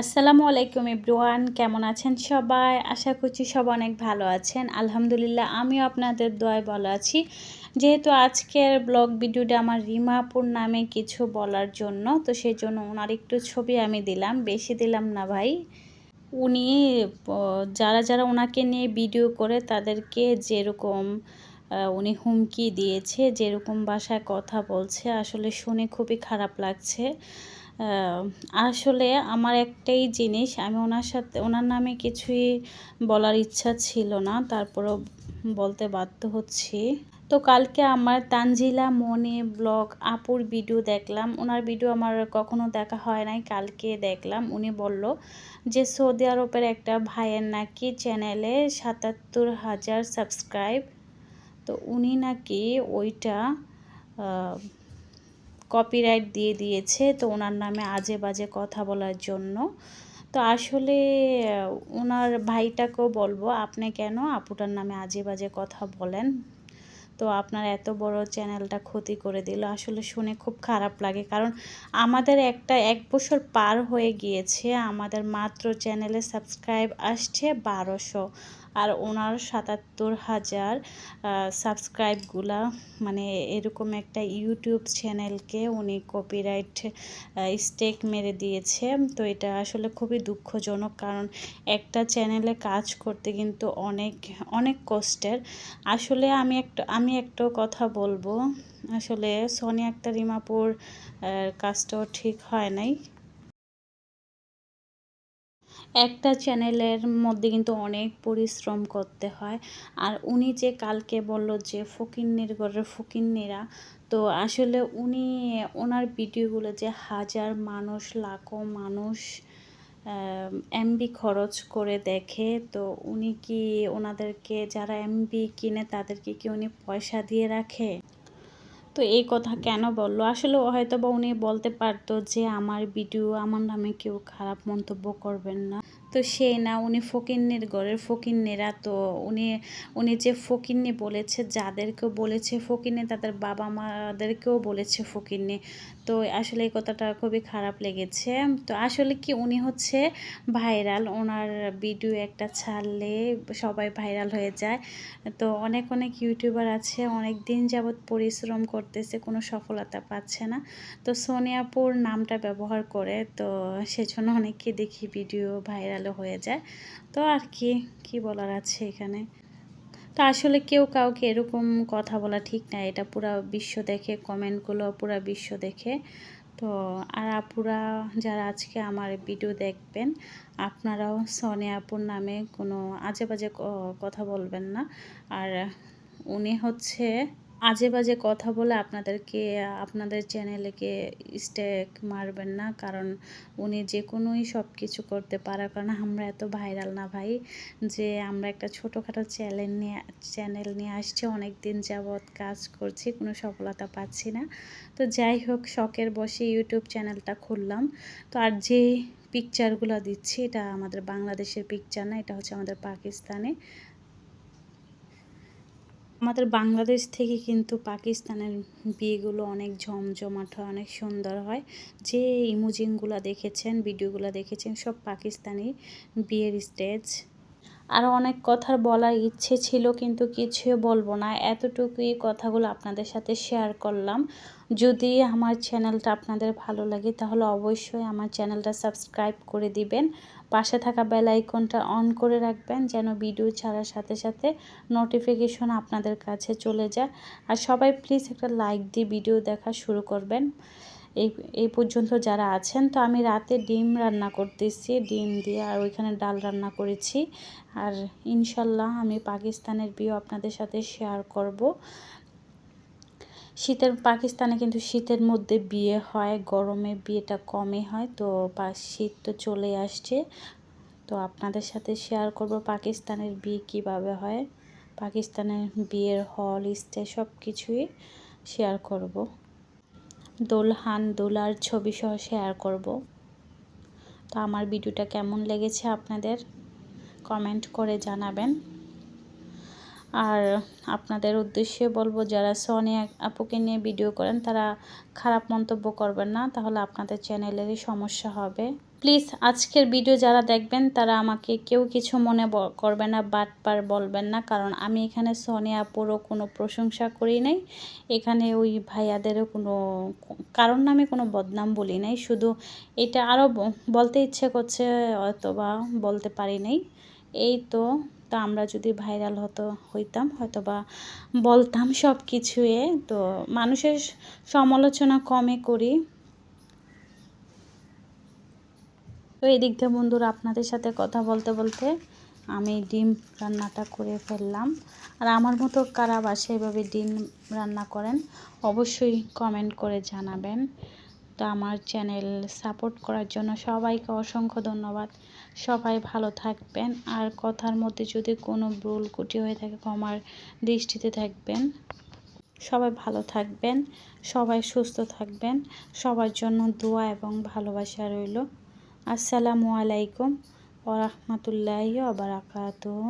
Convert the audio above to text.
আসসালামু আলাইকুম ইব্রুয়ান কেমন আছেন সবাই? আশা করছি সব অনেক ভালো আছেন। আলহামদুলিল্লাহ, আমিও আপনাদের দোয়ায় ভালো আছি। যেহেতু আজকের ব্লগ ভিডিওটা আমার রিমাপুর নামে কিছু বলার জন্য, তো সেই জন্য ওনার একটু ছবি আমি দিলাম। বেশি দিলাম না ভাই। উনি যারা যারা ওনাকে নিয়ে ভিডিও করে তাদেরকে যেরকম উনি হুমকি দিয়েছে, যেরকম ভাষায় কথা বলছে, আসলে শুনে খুবই খারাপ লাগছে। আসলে আমার একটাই জিনিস, আমি ওনার সাথে, ওনার নামে কিছুই বলার ইচ্ছা ছিল না, তারপরেও বলতে বাধ্য হচ্ছি। তো কালকে আমার তানজিলা মনে ব্লগ আপুর ভিডিও দেখলাম, ওনার ভিডিও আমার কখনো দেখা হয় নাই, কালকে দেখলাম, উনি বলল যে সৌদি আরবের একটা ভাইয়ের নাকি চ্যানেলে সাতাত্তর হাজার সাবস্ক্রাইব, তো উনি নাকি ওইটা কপিরাইট দিয়ে দিয়েছে, তো ওনার নামে আজে বাজে কথা বলার জন্য। তো আসলে, ওনার ভাইটাকেও বলব, আপনি কেন আপুটার নামে আজে বাজে কথা বলেন? তো আপনার এত বড় চ্যানেলটা ক্ষতি করে দিল। আসলে শুনে খুব খারাপ লাগে, কারণ আমাদের একটা এক বছর পার হয়ে গিয়েছে, আমাদের মাত্র চ্যানেলে সাবস্ক্রাইব আসছে বারোশো। আর ওনার সাতাত্তর হাজার সাবস্ক্রাইবগুলা মানে এরকম একটা ইউটিউব চ্যানেলকে উনি কপিরাইট স্টেক মেরে দিয়েছে। তো এটা আসলে খুবই দুঃখজনক, কারণ একটা চ্যানেলে কাজ করতে কিন্তু অনেক অনেক কষ্টের। আসলে আমি একটা আমি একটা কথা বলব, আসলে সোনি আক্তার রিমাপুর কাজটাও ঠিক হয় নাই। একটা চ্যানেলের মধ্যে কিন্তু অনেক পরিশ্রম করতে হয়। আর উনি যে কালকে বলল যে ফকিন্নির ঘরের ফকিন্নিরা, তো আসলে উনি, ওনার ভিডিওগুলো যে হাজার মানুষ, লাখো মানুষ এমবি খরচ করে দেখে, তো উনি কি ওনাদেরকে, যারা এমবি কিনে তাদেরকে কি উনি পয়সা দিয়ে রাখে? তো এই কথা কেন বলল? আসলে হয়তো বা উনি বলতে পারতো যে আমার ভিডিও আমার নামে কেউ খারাপ মন্তব্য করবেন না। তো সে না, উনি ফকিন্নির ঘরের ফকিন্নিরা, তো উনি উনি যে ফকিন্নি বলেছে, যাদেরকেও বলেছে ফকিন্নি, তাদের বাবা মাদেরকেও বলেছে ফকিন্নি। তো আসলে এই কথাটা খুবই খারাপ লেগেছে। তো আসলে কি উনি হচ্ছে ভাইরাল, ওনার ভিডিও একটা ছাড়লে সবাই ভাইরাল হয়ে যায়। তো অনেক অনেক ইউটিউবার আছে, অনেক দিন যাবৎ পরিশ্রম করতেছে, কোনো সফলতা পাচ্ছে না। তো সোনিয়াপুর নামটা ব্যবহার করে, তো সেজন্য অনেককে দেখি ভিডিও ভাইরালও হয়ে যায়। তো আর কি কি বলার আছে এখানে? তো আসলে কেউ কাউকে এরকম কথা বলা ঠিক না। এটা পুরা বিশ্ব দেখে, কমেন্টগুলো পুরা বিশ্ব দেখে। তো আর আপুরা যারা আজকে আমার ভিডিও দেখবেন, আপনারাও সনে আপুর নামে কোনো আজে বাজে কথা বলবেন না। আর উনি হচ্ছে আজে বাজে কথা বলে আপনাদেরকে, আপনাদের চ্যানেলেকে স্টেক মারবেন না। কারণ উনি যে কোনোই সব কিছু করতে পারে কারণ আমরা এত ভাইরাল না ভাই, যে আমরা একটা ছোটোখাটো চ্যানেল নিয়ে চ্যানেল নিয়ে আসছি অনেক দিন যাবৎ কাজ করছি, কোনো সফলতা পাচ্ছি না। তো যাই হোক, শখের বসে ইউটিউব চ্যানেলটা খুললাম। তো আর যে পিকচারগুলো দিচ্ছি, এটা আমাদের বাংলাদেশের পিকচার না, এটা হচ্ছে আমাদের পাকিস্তানে। আমাদের বাংলাদেশ থেকে কিন্তু পাকিস্তানের বিয়েগুলো অনেক জমজমাট হয়, অনেক সুন্দর হয়। যে ইমোজিনগুলো দেখেছেন, ভিডিওগুলো দেখেছেন, সব পাকিস্তানি বিয়ের স্টেজ। আরও অনেক কথার বলার ইচ্ছে ছিল কিন্তু কিছু বলব না। এতটুকুই কথাগুলো আপনাদের সাথে শেয়ার করলাম। যদি আমার চ্যানেলটা আপনাদের ভালো লাগে তাহলে অবশ্যই আমার চ্যানেলটা সাবস্ক্রাইব করে দিবেন। পাশে থাকা বেল আইকনটা অন করে রাখবেন যেন ভিডিও ছাড়ার সাথে সাথে নোটিফিকেশন আপনাদের কাছে চলে যায়। আর সবাই প্লিজ একটা লাইক দিয়ে ভিডিও দেখা শুরু করবেন। এই এই পর্যন্ত যারা আছেন, তো আমি রাতে ডিম রান্না করতেছি, ডিম দিয়ে আর ওইখানে ডাল রান্না করেছি। আর ইনশাল্লাহ আমি পাকিস্তানের বিয়ে আপনাদের সাথে শেয়ার করব। শীতের, পাকিস্তানে কিন্তু শীতের মধ্যে বিয়ে হয়, গরমে বিয়েটা কমে হয়, তো শীত তো চলে আসছে। তো আপনাদের সাথে শেয়ার করব পাকিস্তানের বিয়ে কীভাবে হয়, পাকিস্তানের বিয়ের হল স্টে সব কিছুই শেয়ার করব। দোলহান দোলার ছবি সহ শেয়ার করব। তো আমার ভিডিওটা কেমন লেগেছে আপনাদের? কমেন্ট করে জানাবেন। আর আপনাদের উদ্দেশ্যে বলব, যারা সোনিয়া আপুকে নিয়ে ভিডিও করেন, তারা খারাপ মন্তব্য করবেন না, তাহলে আপনাদের চ্যানেলেরই সমস্যা হবে। প্লিজ, আজকের ভিডিও যারা দেখবেন, তারা আমাকে কেউ কিছু মনে করবে না, বাটপার বলবেন না, কারণ আমি এখানে সোনিয়া আপুরও কোনো প্রশংসা করি নাই, এখানে ওই ভাইয়াদেরও কোনো কারণ নামে কোনো বদনাম বলি নাই, শুধু এটা আরও বলতে ইচ্ছে করছে অথবা বলতে পারি নাই। এই তো তা আমরা যদি ভাইরাল হতো, হইতাম হয়তো বা বলতাম সব কিছুয়ে তো মানুষের সমালোচনা কমে করি। তো এদিক থেকে বন্ধুরা আপনাদের সাথে কথা বলতে বলতে আমি ডিম রান্নাটা করে ফেললাম। আর আমার মতো কারা বাসায় এভাবে ডিম রান্না করেন, অবশ্যই কমেন্ট করে জানাবেন। তো আমার চ্যানেল সাপোর্ট করার জন্য সবাইকে অসংখ্য ধন্যবাদ। সবাই ভালো থাকবেন। আর কথার মধ্যে যদি কোনো ভুল কুটি হয়ে থাকে, ক্ষমার দৃষ্টিতে থাকবেন। সবাই ভালো থাকবেন। সবাই সুস্থ থাকবেন। সবার জন্য দোয়া এবং ভালোবাসা রইল। আসসালামু আলাইকুম। ওরহমতুল্লাহি ওবরাকাতুহ